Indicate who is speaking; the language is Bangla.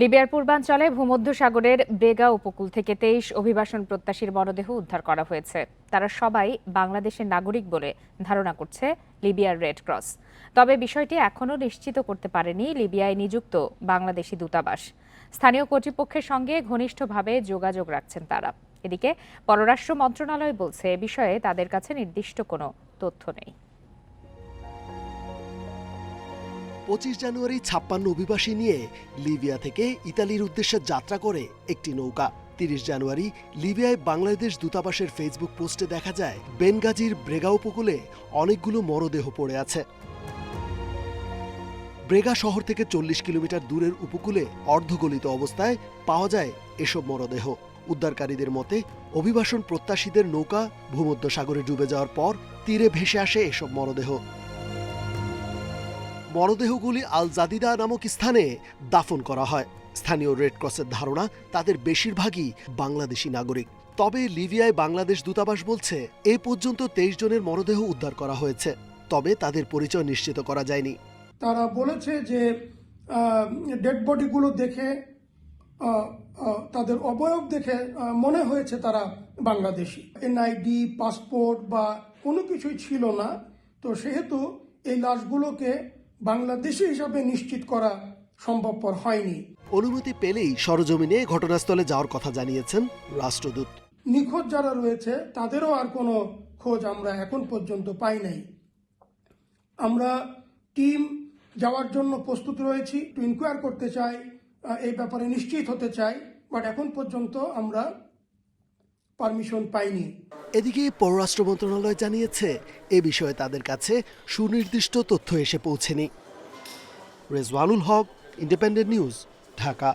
Speaker 1: লিবিয়ার পূর্বাঞ্চলে ভূমধ্যসাগরের ব্রেগা উপকূল থেকে তেইশ অভিবাসন প্রত্যাশীর মরদেহ উদ্ধার করা হয়েছে। তারা সবাই বাংলাদেশের নাগরিক বলে ধারণা করছে লিবিয়ার রেড ক্রস। তবে বিষয়টি এখনও নিশ্চিত করতে পারেনি লিবিয়ায় নিযুক্ত বাংলাদেশি দূতাবাস। স্থানীয় কর্তৃপক্ষের সঙ্গে ঘনিষ্ঠভাবে যোগাযোগ রাখছেন তারা। এদিকে পররাষ্ট্র মন্ত্রণালয় বলছে, এ বিষয়ে তাদের কাছে নির্দিষ্ট কোনো তথ্য নেই।
Speaker 2: পঁচিশ জানুয়ারি ছাপ্পান্ন অভিবাসী নিয়ে লিবিয়া থেকে ইতালির উদ্দেশ্যে যাত্রা করে একটি নৌকা। তিরিশ জানুয়ারি লিবিয়ায় বাংলাদেশ দূতাবাসের ফেসবুক পোস্টে দেখা যায়, বেনগাজির ব্রেগা উপকূলে অনেকগুলো মরদেহ পড়ে আছে। ব্রেগা শহর থেকে চল্লিশ কিলোমিটার দূরের উপকূলে অর্ধগলিত অবস্থায় পাওয়া যায় এসব মরদেহ। উদ্ধারকারীদের মতে, অভিবাসন প্রত্যাশীদের নৌকা ভূমধ্যসাগরে ডুবে যাওয়ার পর তীরে ভেসে আসে এসব মরদেহ। মরদেহগুলি আল জাদিদা নামক স্থানে দাফন করা হয়। স্থানীয় রেড ক্রসের ধারণা, তাদের বেশিরভাগই বাংলাদেশি নাগরিক। তবে লিবিয়ায় বাংলাদেশ দূতাবাস বলছে, এ পর্যন্ত তেইশ জনের মরদেহ উদ্ধার করা হয়েছে। তবে তাদের পরিচয় নিশ্চিত করা যায়নি।
Speaker 3: তারা বলেছে যে ডেড বডিগুলো দেখে তাদের অবয়ব দেখে মনে হয়েছে তারা বাংলাদেশি। এনআইডি পাসপোর্ট বা কোনো কিছুই ছিল না। তো সেহেতু এই লাশগুলোকে বাংলাদেশি হিসাবে নিশ্চিত করা সম্ভবপর হয়নি।
Speaker 2: অনুমতি পেলেই সরজমিনে ঘটনাস্থলে যাওয়ার কথা জানিয়েছেন রাষ্ট্রদূত।
Speaker 3: নিখোঁজ যারা রয়েছে তাদেরও আর কোনো খোঁজ আমরা এখন পর্যন্ত পাই নাই। আমরা টিম যাওয়ার জন্য প্রস্তুত রয়েছি টু ইনকোয়ার করতে চাই এই ব্যাপারে নিশ্চিত হতে চাই বাট এখন পর্যন্ত আমরা পারমিশন পাইনি।
Speaker 2: এদিকে পররাষ্ট্র মন্ত্রণালয় জানিয়েছে, এ বিষয়ে তাদের কাছে সুনির্দিষ্ট তথ্য এসে পৌঁছেনি। Rezwanul Haque independent news Dhaka.